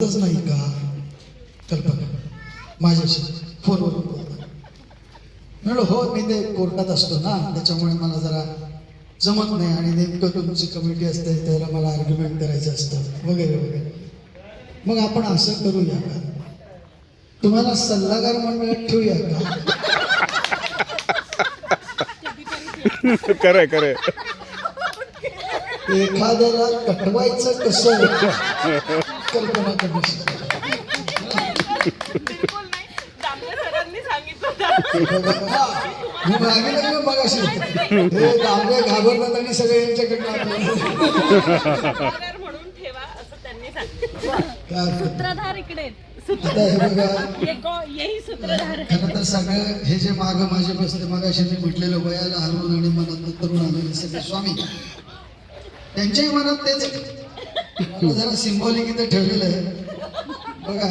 नाही का? कल्पना माझ्याशी फोनवर म्हणलं हो मी ते कोर्टात असतो ना त्याच्यामुळे मला जरा जमत नाही आणि नेमकं तुमची कमिटी असते त्याला मला आर्ग्युमेंट करायचं असतं वगैरे वगैरे. मग आपण असं करूया का? तुम्हाला सल्लागार मंडळात ठेवूया का? खरंय खरंय. एखाद्याला कटवायचं कसं? कल्पना हा, मी मागे लागलो मगाशी. हे दामले घाबरतात आणि सगळे यांच्याकडनं आपल्याला पगार म्हणून ठेवा असं त्यांनी सांगितलं काय अर्थ? सूत्रधार. इकडे खरं तर सगळं हे जे माग माझे बसते मगाशी मी म्हटलेलं वयाला हरवून आणि मनात तरुण आलेले सगळे स्वामी. त्यांच्याही मनात तेच जरा सिम्बॉलिक इथे ठेवलेलं आहे बघा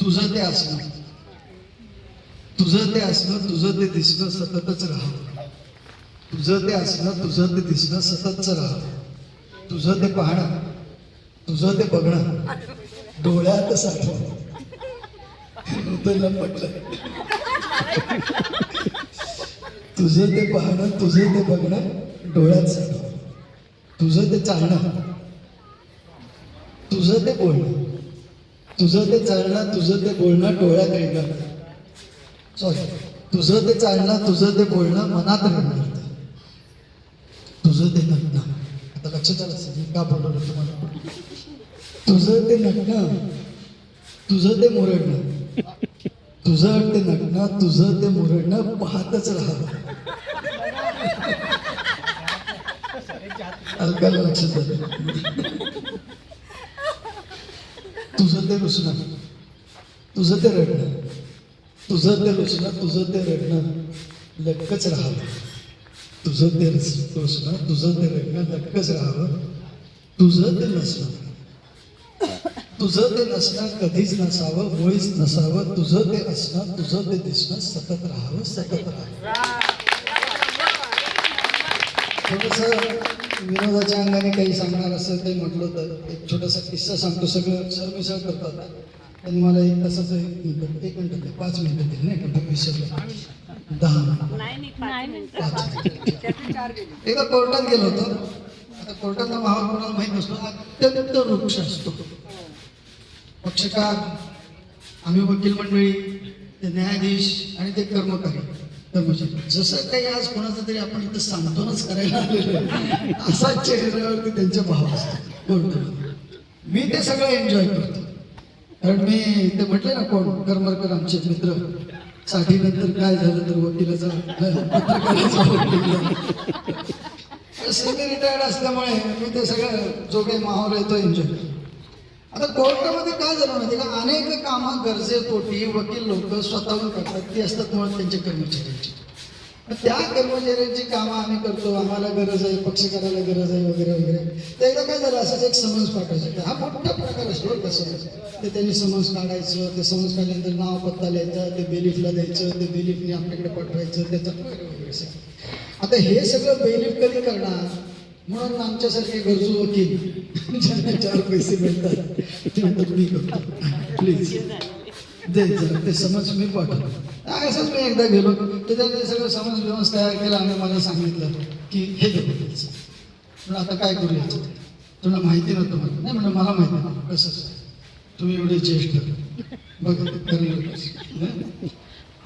तुझं ते असणं तुझं ते असणं तुझं ते दिसणं सततच राहावं तुझं ते असणं तुझं ते दिसणं सततच राहावं तुझं ते पाहणं तुझं ते बघणं डोळ्यात साठवणं नूतनला म्हटलं तुझं ते पाहणं तुझं ते बघणं डोळ्यात साठवण तुझं ते चालणं तुझं ते बोलणं तुझं ते चालणं तुझं ते बोलणं डोळ्यात रेंगणं सॉरी तुझं ते चालणं तुझं ते बोलणं मनात रेंगणं तुझं ते नटणं आता लक्षात आलं असेल मी का बोलवलं तुम्हाला तुझं ते नटणं तुझं ते मुरडणं तुझं ते नटणं तुझं ते मुरडणं पाहतच राहावं अलकाला लक्षात आलं ते रुसणं तुझं ते रडणं तुझं ते रुसणं तुझं ते रडणं लटकच राहावं तुझं ते रुस- रुसणं तुझं ते रडणं लटकच राहावं तुझं ते नसणं तुझं ते नसणं कधीच नसावं मुळीच नसावं तुझं ते असणं तुझं ते दिसणं सतत राहावं सतत राहावं थोडस विनोदाच्या अंगाने काही सांगणार असं काही म्हटलं तर एक छोटासा किस्सा सांगतो. सगळं सरमिसळ करतात. त्यांनी मला एक तासाचं एक मिनिट एक मिनिट पाच मिनिटं दिली नाही का? विसरलं दहा एकदा कोर्टात गेलो होतो. आता कोर्टातला माहोल कोणाला माहीत नसतो. अत्यंत वृक्ष असतो. पक्षकार आम्ही वकील मंडळी ते न्यायाधीश आणि ते कर्मचारी जसं काही आज कोणाचं तरी आपण इथं सांत्वनच करायला आलेलो असा चेहऱ्यावरती त्यांचे भाव असतात मी ते सगळं एन्जॉय करतो. कारण मी ते म्हटले ना कोण करमरकर आमचे मित्रसाठी नंतर काय झालं तर वकिलाचा पत्रकाराचा वकील. सेमी रिटायर्ड असल्यामुळे मी ते सगळं जो काही माहोल आहे तो एन्जॉय आता कोर्टामध्ये काय झालं माहिती का? अनेक कामं गरजेपोटी वकील लोक स्वतःहून करतात. ती असतात मुळात त्यांच्या कर्मचाऱ्यांची. त्या कर्मचाऱ्यांची कामं आम्ही करतो. आम्हाला गरज आहे पक्षकाराला गरज आहे वगैरे वगैरे. तर एकदा काय झालं? असंच एक समन्स पाठवायचं. हा मोठा प्रकार असतो कसं ते त्यांनी समन्स काढायचं ते समन्स काढल्यानंतर नाव पत्ता लिहायचं ते बेलिफला द्यायचं ते बेलिफने आपल्याकडे पाठवायचं त्याचं वगैरे वगैरे आता हे सगळं बेलिफ कधी करणार? म्हणून आमच्यासारखे गरजू वकील ज्यांना चार पैसे मिळतात ते मी करतो प्लीज दे जरा ते समज मी पाठवतो. असंच मी एकदा गेलो तर त्याने सगळं समज व्यवस्थ तयार केला आणि मला सांगितलं की हे दे वकीलचं म्हणून आता काय करू याचं तुला माहिती नव्हतं मला. नाही म्हणलं मला माहिती नव्हतं. कसं? तुम्ही एवढे ज्येष्ठ. बघ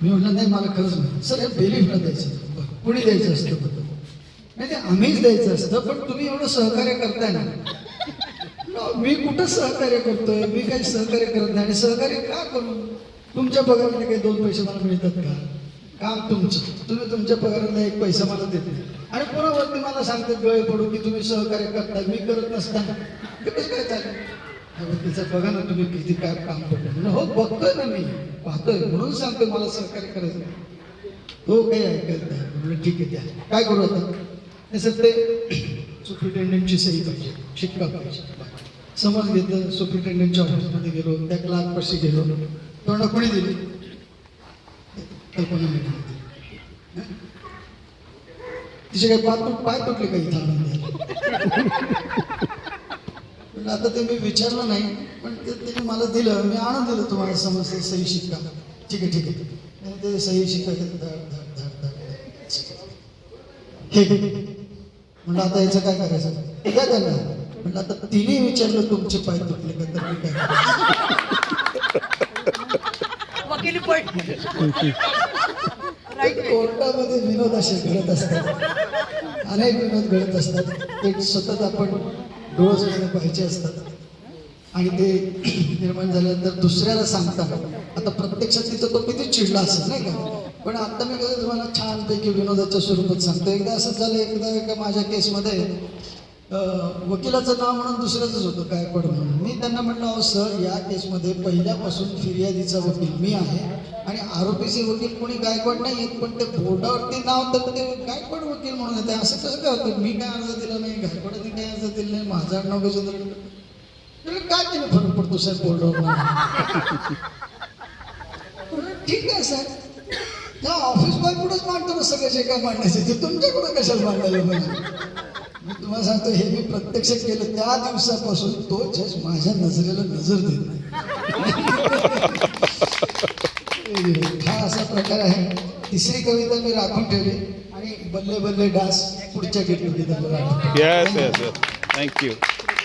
मी म्हटलं नाही मला खरंच माहिती. सर हे बेलिफला द्यायचं. होतं. कुणी द्यायचं असतं? नाही ते आम्हीच द्यायचं असतं पण तुम्ही एवढं सहकार्य करताय ना. मी कुठं सहकार्य करतोय? मी काही सहकार्य करत नाही. आणि सहकार्य का करू? तुमच्या पगाराने काही दोन पैसे मला मिळतात का? काम तुमचं. तुम्ही तुमच्या पगारातला एक पैसा मला देत. नाही आणि पुन्हा वरती मला सांगतात गळे पडू की तुम्ही सहकार्य करता मी करत नसताना हे कसं काय चालेल? तिचं बघा ना तुम्ही किती काय काम करतो हो बघतोय ना मी. पाहतोय. म्हणून सांगतोय मला सहकार्य करायचं. नाही. हो काही ऐकत नाही. म्हणून ठीक आहे त्या काय करू आता? हे सर ते सुप्रिटेंडेंटची सही पाहिजे शिक्का पाहिजे. समज घेतलं सुप्रिटेंडेंटच्या ऑफिसमध्ये गेलो त्या क्लार्कपाशी गेलो तोंड कोणी दिली? कल्पना दिली. तिचे काही पाय तुट पाय तुटले काही इथं? आता ते मी विचारलं नाही पण ते त्यांनी मला दिलं मी आणून दिलं तुम्हाला समजते सही शिक्का. ठीक आहे ठीक आहे. ते सही शिक्का घेतलं, धड धड धड धड हे. म्हणलं आता याचं काय करायचं? द्या त्यांना म्हटलं आता तिने विचारलं तुमचे पाय तुटले का? तर मी काय कोर्टामध्ये विनोद असे घडत असतात. अनेक विनोद घडत असतात. ते सतत आपण डोळ्याने पाहिजे असतात. आणि ते निर्माण झाल्यानंतर दुसऱ्याला सांगतात आता प्रत्यक्षात तिथं तो किती चिडला असेल नाही का? पण आता मी कसं तुम्हाला छानपैकी विनोदाच्या स्वरूपात सांगतो एकदा असंच झालं एकदा एका माझ्या केसमध्ये वकिलाचं नाव म्हणून दुसऱ्याच होतं गायकवाड म्हणून. मी त्यांना म्हटलं अहो सर या केसमध्ये पहिल्यापासून फिर्यादीचा वकील मी आहे आणि आरोपीचे वकील कोणी गायकवाड नाही आहेत पण ते बोर्डावरती नाव तर ते गायकवाड वकील म्हणून येते. असं कसं काय होतं? मी काय अर्ज दिला नाही गायकवाडाने काय अर्ज दिला नाही माझा आडनाव गजेंद्र काय तिने फरक पडतो साहेब बोर्डावर नाव? ठीक आहे साहेब. त्या ऑफिस बॉय कुठंच मांडतो ना सगळे जे काय मांडायचे ते. तुमच्याकडं कशाला मांडायला पाहिजे? मी तुम्हाला सांगतो हे मी प्रत्यक्ष केलं त्या दिवसापासून तो जज माझ्या नजरेला नजर देत नाही. हा असा प्रकार आहे. तिसरी कविता मी राखून ठेवली आणि बल्ले बल्ले डास पुढच्या गेटमध्ये थँक्यू